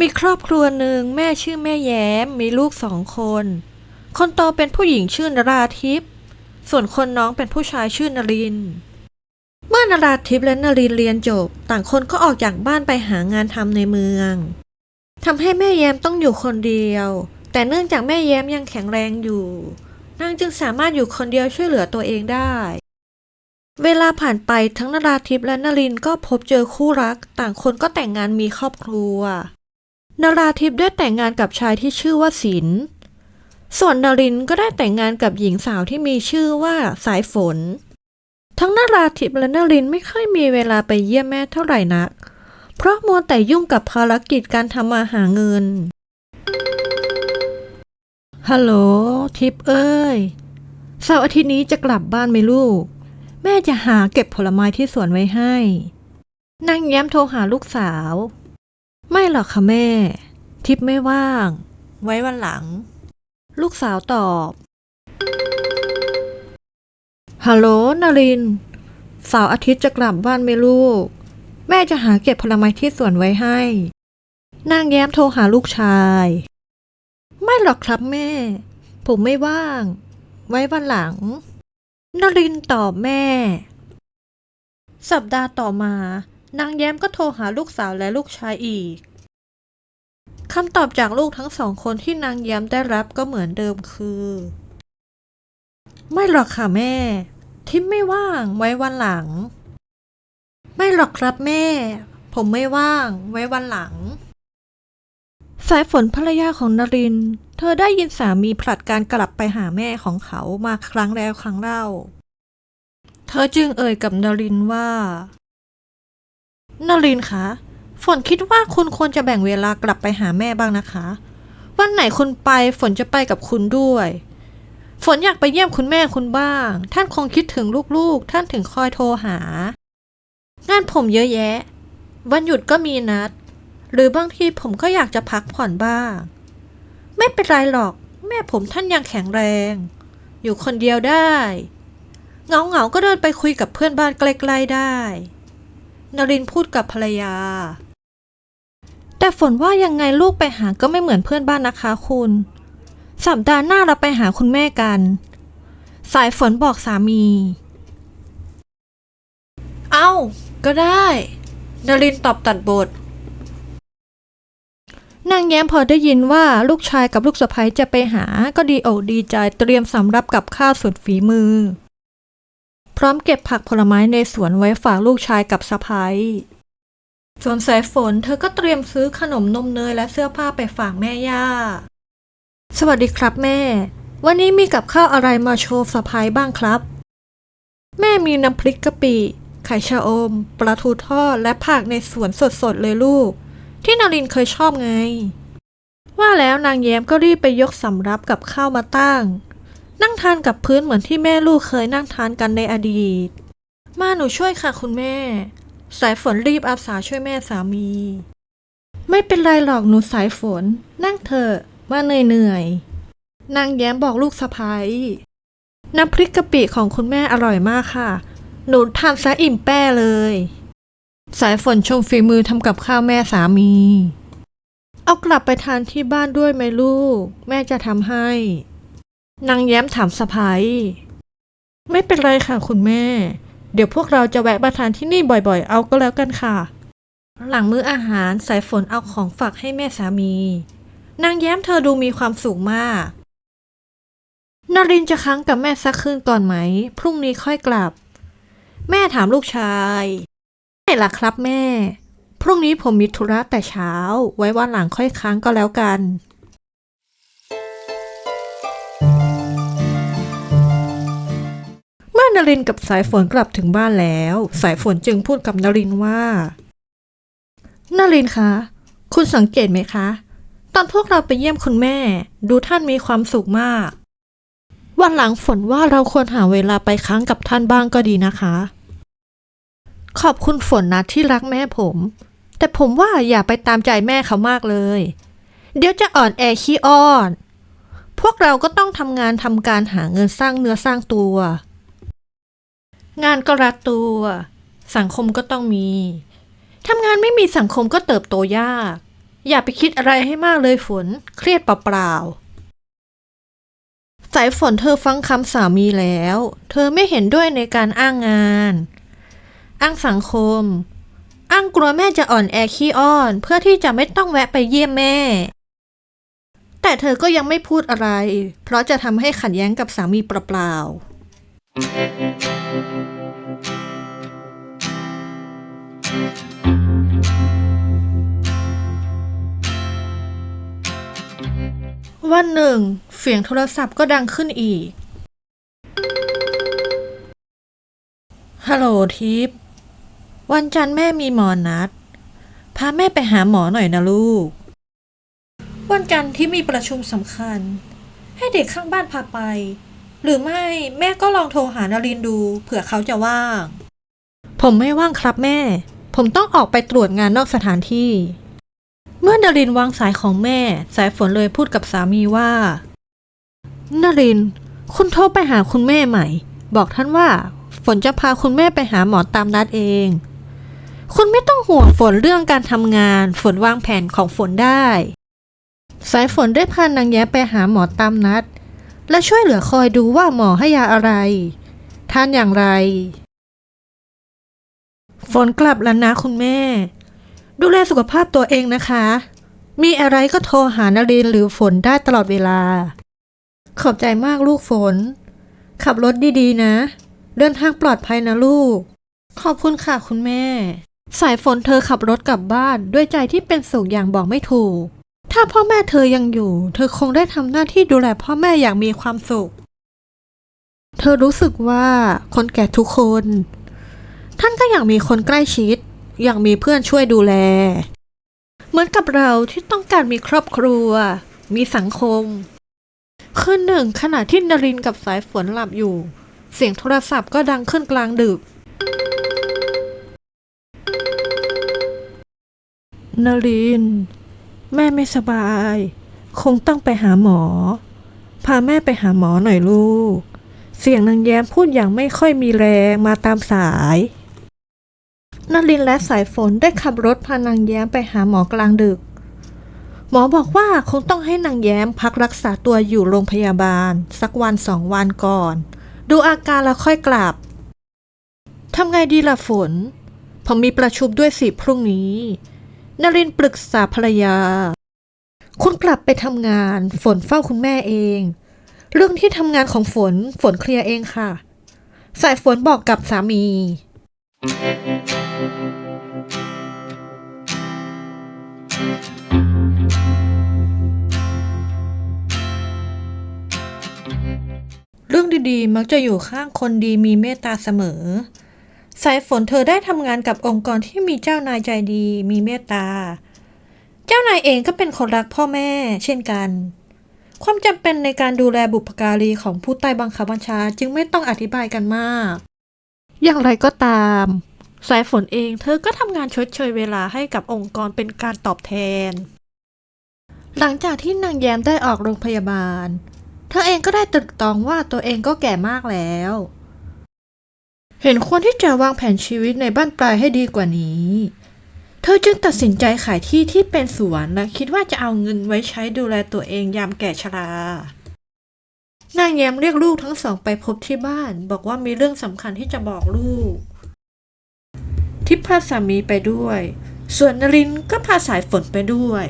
มีครอบครัวหนึ่งแม่ชื่อแม่แย้ม มีลูกสองคน คนโตเป็นผู้หญิงชื่อนราทิพย์ส่วนคนน้องเป็นผู้ชายชื่อนริน เมื่อนราทิพย์และนรินเรียนจบ ต่างคนก็ออกจากบ้านไปหางานทำในเมืองทำให้แม่แย้มต้องอยู่คนเดียว แต่เนื่องจากแม่แย้มยังแข็งแรงอยู่ นางจึงสามารถอยู่คนเดียวช่วยเหลือตัวเองได้ เวลาผ่านไปทั้งนราทิพย์และนรินก็พบเจอคู่รัก ต่างคนก็แต่งงานมีครอบครัว นราทิพย์ได้แต่งงานกับชายที่ชื่อว่าศิลส่วนนรินก็ได้แต่งงานกับหญิงสาวที่มีชื่อว่าสายฝน ทั้งนราทิพย์และนรินไม่ค่อยมีเวลาไปเยี่ยมแม่เท่าไหร่นัก เพราะมัวแต่ยุ่งกับภารกิจการทำมาหาเงิน ฮัลโหลทิพย์เอ้ยเสาร์อาทิตย์นี้จะกลับบ้านไหมลูก แม่จะหาเก็บผลไม้ที่สวนไว้ให้ นางแย้มโทรหาลูกสาว ไม่หรอกค่ะแม่ ทิพย์ไม่ว่าง ไว้วันหลัง ลูกสาวตอบ ฮัลโหลนารินเสาร์อาทิตย์จะกลับบ้านไหมลูก แม่จะหาเก็บผลไม้ที่สวนไว้ให้ นางแย้มโทรหาลูกชาย ไม่หรอกครับแม่ ผมไม่ว่าง ไว้วันหลังนรินตอบแม่ สัปดาห์ต่อมา นางแย้มก็โทรหาลูกสาวและลูกชายอีก คำตอบจากลูกทั้งสองคนที่นางแย้มได้รับก็เหมือนเดิมคือ ไม่หรอกค่ะแม่ ทิมไม่ว่างไว้วันหลัง ไม่หรอกครับแม่ ผมไม่ว่างไว้วันหลัง สายฝนภรรยาของนริน เธอได้ยินสามีผลัดการกลับไปหาแม่ของเขามาครั้งแล้วครั้งเล่า เธอจึงเอ่ยกับนรินว่า นรินคะ ฝนคิดว่าคุณควรจะแบ่งเวลากลับไปหาแม่บ้างนะคะ วันไหนคุณไปฝนจะไปกับคุณด้วย ฝนอยากไปเยี่ยมคุณแม่คุณบ้าง ท่านคงคิดถึงลูกๆ ท่านถึงคอยโทรหา งานผมเยอะแยะ วันหยุดก็มีนัด หรือบางทีผมก็อยากจะพักผ่อนบ้าง ไม่เป็นไรหรอก แม่ผมท่านยังแข็งแรง อยู่คนเดียวได้เงาเงาๆก็เดินไปคุยกับเพื่อนบ้านใกล้ๆได้ นรินทร์พูดกับภรรยา แต่ฝนว่ายังไงลูกไปหาก็ไม่เหมือนเพื่อนบ้านนะคะคุณ สัปดาห์หน้าเราไปหาคุณแม่กัน สายฝนบอกสามี เอ้า ก็ได้นรินทร์ตอบตัดบทนางแย้มพอได้ยินว่าลูกชายกับลูกสะใภ้จะไปหาก็ดีอกดีใจเตรียมสำรับกับข้าวสุดฝีมือ พร้อมเก็บผักผลไม้ในสวนไว้ฝากลูกชายกับสะใภ้ส่วนสายฝนเธอก็เตรียมซื้อขนมนมเนยและเสื้อผ้าไปฝากแม่ย่า สวัสดีครับแม่ วันนี้มีกับข้าวอะไรมาโชว์สะพายบ้างครับ แม่มีน้ำพริกกะปิไข่ชะอม ปลาทูทอดและผักในสวนสดๆเลยลูก ที่นารินเคยชอบไง ว่าแล้วนางแย้มก็รีบไปยกสำรับกับข้าวมาตั้ง นั่งทานกับพื้นเหมือนที่แม่ลูกเคยนั่งทานกันในอดีต มาหนูช่วยค่ะคุณแม่ สายฝนรีบอาสาช่วยแม่สามี ไม่เป็นไรหรอกหนูสายฝน นั่งเถอะว่าเหนื่อยๆนางแย้มบอกลูกสะพ้ยน้ำพริกกะปิของคุณแม่อร่อยมากค่ะ หนูทานซะอิ่มแป้เลย สายฝนชมฝีมือทำกับข้าวแม่สามี เอากลับไปทานที่บ้านด้วยไหมลูก แม่จะทำให้ นางแย้มถามสะพ้ยไม่เป็นไรค่ะคุณแม่ เดี๋ยวพวกเราจะแวะมาทานที่นี่บ่อยๆ เอาก็แล้วกันค่ะ หลังมื้ออาหารสายฝนเอาของฝากให้แม่สามี นางแย้มเธอดูมีความสุขมากนรินจะค้างกับแม่สักคืนก่อนไหม พรุ่งนี้ค่อยกลับ แม่ถามลูกชายไม่ล่ะครับแม่ พรุ่งนี้ผมมีธุระแต่เช้า ไว้วันหลังค่อยค้างก็แล้วกัน เมื่อนรินกับสายฝนกลับถึงบ้านแล้ว สายฝนจึงพูดกับนรินว่านารินคะ คุณสังเกตไหมคะ ตอนพวกเราไปเยี่ยมคุณแม่ ดูท่านมีความสุขมาก วันหลังฝนว่าเราควรหาเวลาไปค้างกับท่านบ้างก็ดีนะคะ ขอบคุณฝนนะที่รักแม่ผม แต่ผมว่าอย่าไปตามใจแม่เขามากเลย เดี๋ยวจะอ่อนแอขี้อ้อน พวกเราก็ต้องทำงานทำการหาเงินสร้างเนื้อสร้างตัว งานก็รัดตัว สังคมก็ต้องมีทำงานไม่มีสังคมก็เติบโตยาก อย่าไปคิดอะไรให้มากเลยฝน เครียดเปล่าๆสายฝนเธอฟังคำสามีแล้ว เธอไม่เห็นด้วยในการอ้างงาน อ้างสังคม อ้างกลัวแม่จะอ่อนแอขี้อ้อน เพื่อที่จะไม่ต้องแวะไปเยี่ยมแม่ แต่เธอก็ยังไม่พูดอะไร เพราะจะทำให้ขัดแย้งกับสามีเปล่าๆ วันหนึ่ง เสียงโทรศัพท์ก็ดังขึ้นอีก ฮัลโหลทิพย์วันจันทร์แม่มีหมอนัด พาแม่ไปหาหมอหน่อยนะลูก วันจันทร์ที่มีประชุมสำคัญ ให้เด็กข้างบ้านพาไป หรือไม่แม่ก็ลองโทรหานารินดูเผื่อเขาจะว่าง ผมไม่ว่างครับแม่ ผมต้องออกไปตรวจงานนอกสถานที่ เมื่อนารินวางสายของแม่ สายฝนเลยพูดกับสามีว่านาริน คุณโทรไปหาคุณแม่ใหม่ บอกท่านว่า ฝนจะพาคุณแม่ไปหาหมอตามนัดเอง คุณไม่ต้องห่วงฝนเรื่องการทำงาน ฝนวางแผนของฝนได้ สายฝนได้พานางแย้ไปหาหมอตามนัด และช่วยเหลือคอยดูว่าหมอให้ยาอะไร ทานอย่างไร ฝนกลับแล้วนะคุณแม่ ดูแลสุขภาพตัวเองนะคะ มีอะไรก็โทรหานารินหรือฝนได้ตลอดเวลา ขอบใจมากลูกฝน ขับรถดีๆนะ เดินทางปลอดภัยนะลูก ขอบคุณค่ะคุณแม่ สายฝนเธอขับรถกลับบ้านด้วยใจที่เป็นสุขอย่างบอกไม่ถูก ถ้าพ่อแม่เธอยังอยู่ เธอคงได้ทำหน้าที่ดูแลพ่อแม่อย่างมีความสุข เธอรู้สึกว่าคนแก่ทุกคน ท่านก็อยากมีคนใกล้ชิด อยากมีเพื่อนช่วยดูแล เหมือนกับเราที่ต้องการมีครอบครัว มีสังคม คืนหนึ่งขณะที่นรินกับสายฝนหลับอยู่ เสียงโทรศัพท์ก็ดังขึ้นกลางดึกนริน แม่ไม่สบาย คงต้องไปหาหมอ พาแม่ไปหาหมอหน่อยลูก เสียงนางแย้มพูดอย่างไม่ค่อยมีแรงมาตามสายนลินและสายฝนได้ขับรถพานางแย้มไปหาหมอกลางดึก หมอบอกว่าคงต้องให้นางแย้มพักรักษาตัวอยู่โรงพยาบาล สักวันสองวันก่อน ดูอาการแล้วค่อยกลับทำไงดีล่ะฝน ผมมีประชุมด้วยสิพรุ่งนี้ นรินปรึกษาภรรยา คุณกลับไปทำงาน ฝนเฝ้าคุณแม่เอง เรื่องที่ทำงานของฝน ฝนเคลียร์เองค่ะ สายฝนบอกกับสามี เรื่องดีๆ มักจะอยู่ข้างคนดีมีเมตตาเสมอ สายฝนเธอได้ทำงานกับองค์กรที่มีเจ้านายใจดี มีเมตตา เจ้านายเองก็เป็นคนรักพ่อแม่ เช่นกัน ความจำเป็นในการดูแลบุพการีของผู้ใต้บังคับบัญชาจึงไม่ต้องอธิบายกันมาก อย่างไรก็ตาม สายฝนเองเธอก็ทำงานชดเชยเวลาให้กับองค์กรเป็นการตอบแทน หลังจากที่นางแย้มได้ออกโรงพยาบาล เธอเองก็ได้ตรึกตองว่าตัวเองก็แก่มากแล้ว เห็นควรที่จะวางแผนชีวิตในบ้านปลายให้ดีกว่านี้ เธอจึงตัดสินใจขายที่ที่เป็นสวนและคิดว่าจะเอาเงินไว้ใช้ดูแลตัวเองยามแก่ชรานางแย้มเรียกลูกทั้งสองไปพบที่บ้าน บอกว่ามีเรื่องสำคัญที่จะบอกลูก ทิพย์พาสามีไปด้วย ส่วนนรินก็พาสายฝนไปด้วย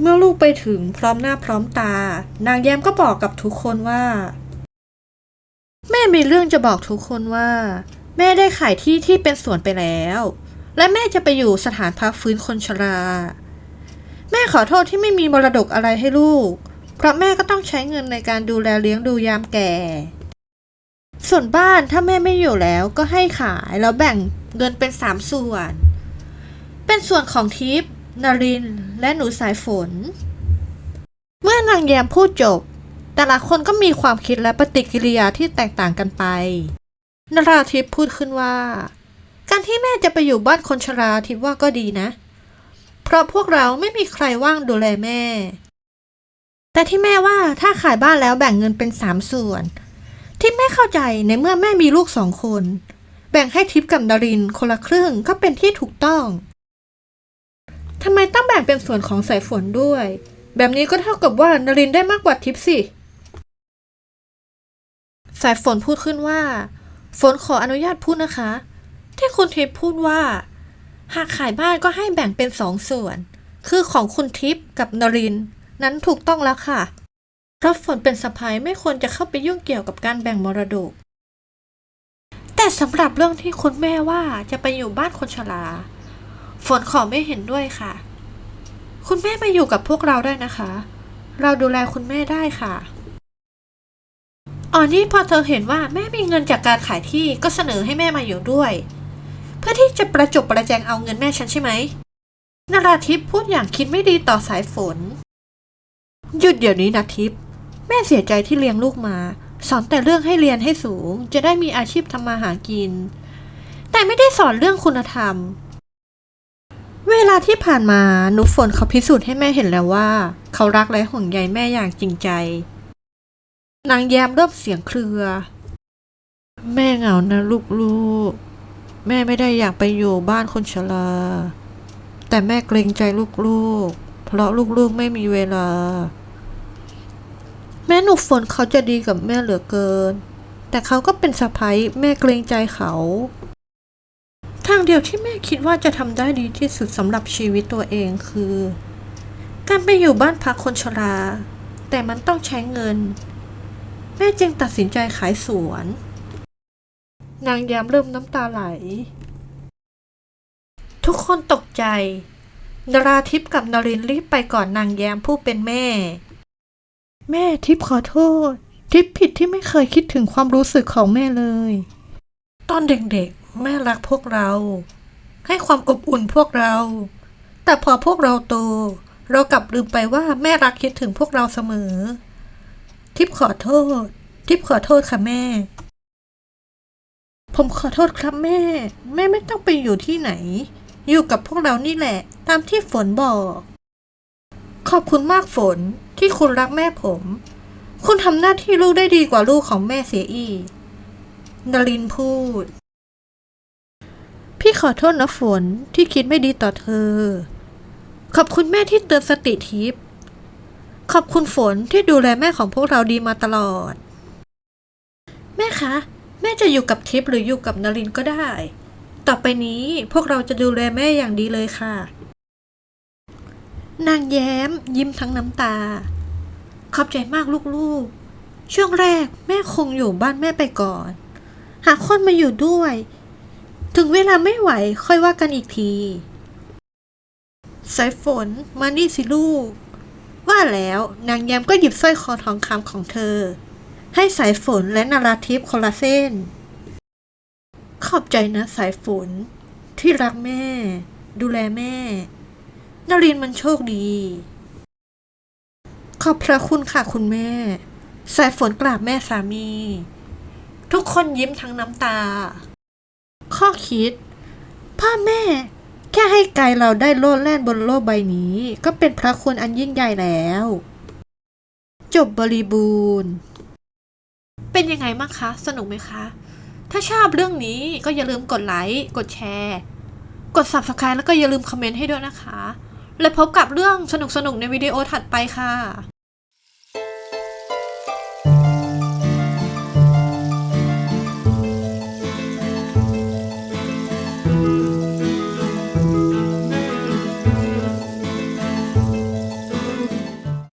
เมื่อลูกไปถึงพร้อมหน้าพร้อมตา นางแย้มก็บอกกับทุกคนว่า แม่มีเรื่องจะบอกทุกคนว่า แม่ได้ขายที่ที่เป็นสวนไปแล้ว และแม่จะไปอยู่สถานพักฟื้นคนชรา แม่ขอโทษที่ไม่มีมรดกอะไรให้ลูก เพราะแม่ก็ต้องใช้เงินในการดูแลเลี้ยงดูยามแก่ ส่วนบ้านถ้าแม่ไม่อยู่แล้วก็ให้ขายแล้วแบ่งเงินเป็นสามส่วน เป็นส่วนของทิพย์นรินและหนูสายฝน เมื่อนางแยมพูดจบ แต่ละคนก็มีความคิดและปฏิกิริยาที่แตกต่างกันไป นราทิพพูดขึ้นว่า การที่แม่จะไปอยู่บ้านคนชราทิพว่าก็ดีนะ เพราะพวกเราไม่มีใครว่างดูแลแม่ แต่ที่แม่ว่าถ้าขายบ้านแล้วแบ่งเงินเป็นสามส่วน ที่แม่เข้าใจในเมื่อแม่มีลูกสองคน แบ่งให้ทิพกับดารินคนละครึ่งก็เป็นที่ถูกต้องทำไมต้องแบ่งเป็นส่วนของสายฝนด้วย แบบนี้ก็เท่ากับว่านรินได้มากกว่าทิปสิ สายฝนพูดขึ้นว่า ฝนขออนุญาตพูดนะคะ ที่คุณทิพย์พูดว่า หากขายบ้านก็ให้แบ่งเป็นสองส่วน คือของคุณทิพย์กับนริน นั้นถูกต้องแล้วค่ะ เพราะฝนเป็นสะพายไม่ควรจะเข้าไปยุ่งเกี่ยวกับการแบ่งมรดก แต่สำหรับเรื่องที่คุณแม่ว่าจะไปอยู่บ้านคนชราฝนขอไม่เห็นด้วยค่ะ คุณแม่มาอยู่กับพวกเราได้นะคะ เราดูแลคุณแม่ได้ค่ะ อ๋อนี่พอเธอเห็นว่าแม่มีเงินจากการขายที่ก็เสนอให้แม่มาอยู่ด้วย เพื่อที่จะประจบประแจงเอาเงินแม่ฉันใช่ไหมนราทิพย์พูดอย่างคิดไม่ดีต่อสายฝน หยุดเดี๋ยวนี้นะทิพย์แม่เสียใจที่เลี้ยงลูกมา สอนแต่เรื่องให้เรียนให้สูง จะได้มีอาชีพทำมาหากิน แต่ไม่ได้สอนเรื่องคุณธรรม เวลาที่ผ่านมาหนูฝนเขาพิสูจน์ให้แม่เห็นแล้วว่า เขารักและห่วงใยแม่อย่างจริงใจ นางแยมเริ่มเสียงเครือ แม่เหงานะลูกๆแม่ไม่ได้อยากไปอยู่บ้านคนชราแต่แม่เกรงใจลูกๆ เพราะลูกๆไม่มีเวลา แม่หนูฝนเขาจะดีกับแม่เหลือเกิน แต่เขาก็เป็นสะพ้ยแม่เกรงใจเขาทางเดียวที่แม่คิดว่าจะทำได้ดีที่สุดสำหรับชีวิตตัวเองคือ การไปอยู่บ้านพักคนชรา แต่มันต้องใช้เงิน แม่จึงตัดสินใจขายสวน นางยามเริ่มน้ำตาไหล ทุกคนตกใจ นราทิพย์กับนรินทร์รีบไปก่อนนางแย้มผู้เป็นแม่ แม่ทิพย์ขอโทษ ทิพย์ผิดที่ไม่เคยคิดถึงความรู้สึกของแม่เลย ตอนเด็กๆ แม่รักพวกเรา ให้ความอบอุ่นพวกเรา แต่พอพวกเราโตเรากลับลืมไปว่าแม่รักคิดถึงพวกเราเสมอ ทิพย์ขอโทษ ทิพย์ขอโทษค่ะแม่ ผมขอโทษครับแม่ แม่ไม่ต้องไปอยู่ที่ไหน อยู่กับพวกเรานี่แหละ ตามที่ฝนบอก ขอบคุณมากฝนที่คุณรักแม่ผม คุณทำหน้าที่ลูกได้ดีกว่าลูกของแม่เสียอีกนลินพูด พี่ขอโทษนะฝนที่คิดไม่ดีต่อเธอ ขอบคุณแม่ที่เตือนสติทิพย์ ขอบคุณฝนที่ดูแลแม่ของพวกเราดีมาตลอด แม่คะ แม่จะอยู่กับทิพย์หรืออยู่กับนลินก็ได้ ต่อไปนี้พวกเราจะดูแลแม่อย่างดีเลยค่ะ นางแย้ม ยิ้มทั้งน้ำตา ขอบใจมากลูกๆ ช่วงแรกแม่คงอยู่บ้านแม่ไปก่อน หาคนมาอยู่ด้วย ถึงเวลาไม่ไหวค่อยว่ากันอีกที สายฝนมานี่สิลูก ว่าแล้วนางแย้มก็หยิบสร้อยคอทองคำของเธอ ให้สายฝนและนาราทิพย์คนละเส้น ขอบใจนะสายฝน ที่รักแม่ ดูแลแม่นารินมันโชคดี ขอบพระคุณค่ะคุณแม่ สายฝนกราบแม่สามี ทุกคนยิ้มทั้งน้ำตา ข้อคิด พ่อแม่ แค่ให้ไกลเราได้โลดแล่นบนโลกใบนี้ ก็เป็นพระคุณอันยิ่งใหญ่แล้ว จบบริบูรณ์ เป็นยังไงบ้างคะ สนุกไหมคะ ถ้าชอบเรื่องนี้ก็อย่าลืมกดไลค์ กดแชร์ กด subscribe แล้วก็อย่าลืมคอมเมนต์ให้ด้วยนะคะ และพบกับเรื่องสนุกๆในวิดีโอถัดไปค่ะ